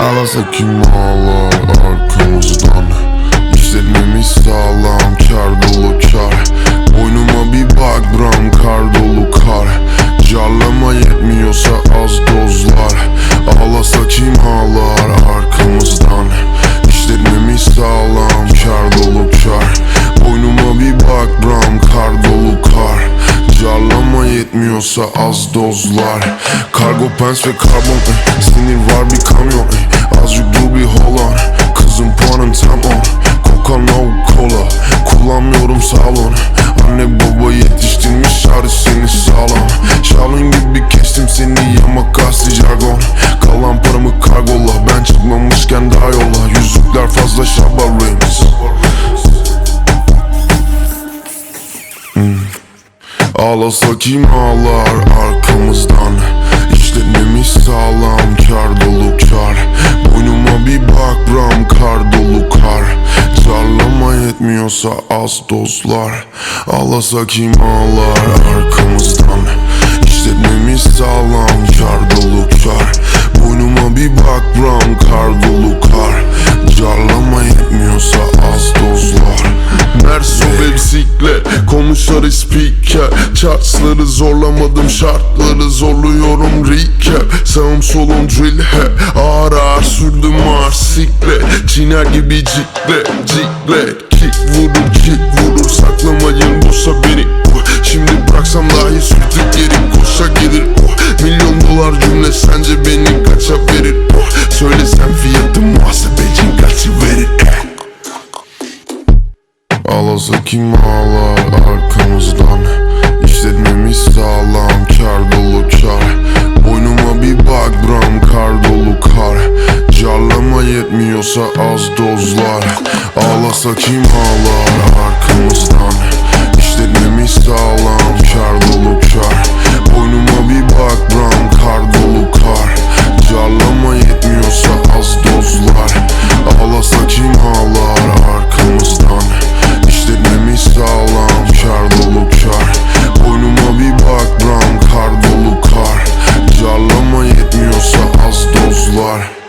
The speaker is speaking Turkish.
Ağlasa kim ağlar arkamızdan? İşletmemiz sağlam kar dolu kar Yetmiyorsa az dozlar. Kargo pens ve karbon eh, Sinir var bir kamyon eh, Azıcık Ağlasa kim ağlar arkamızdan? İşletmemiz sağlam kar dolu kar. Boynuma bir bak bram kar dolu kar. Carlama yetmiyorsa az dozlar Ağlasa kim ağlar arkamızdan? İşletmemiz sağlam kar dolu kar. Boynuma bir bak bram kar dolu kar. Carlama yetmiyorsa az dozlar Merso ve bisiklet Konuşları spiker Chartsları zorlamadım şartları zorluyorum. Recap. Sağım solum drill he. Ağır ağır sürdüm ağır siklet Çiner gibi ciklet ciklet Kick vurur kick vurur. Saklamayın boşa beni. Şimdi bıraksam dahi sürtük geri. Koşa gelir. Milyon dolar cümle Ağlasa kim ağlar arkamızdan? İşletmemiz sağlam kar dolu kar. Boynuma bir bak bram kar dolu kar. Carlama yetmiyorsa az dozlar. Ağlasa kim ağlar on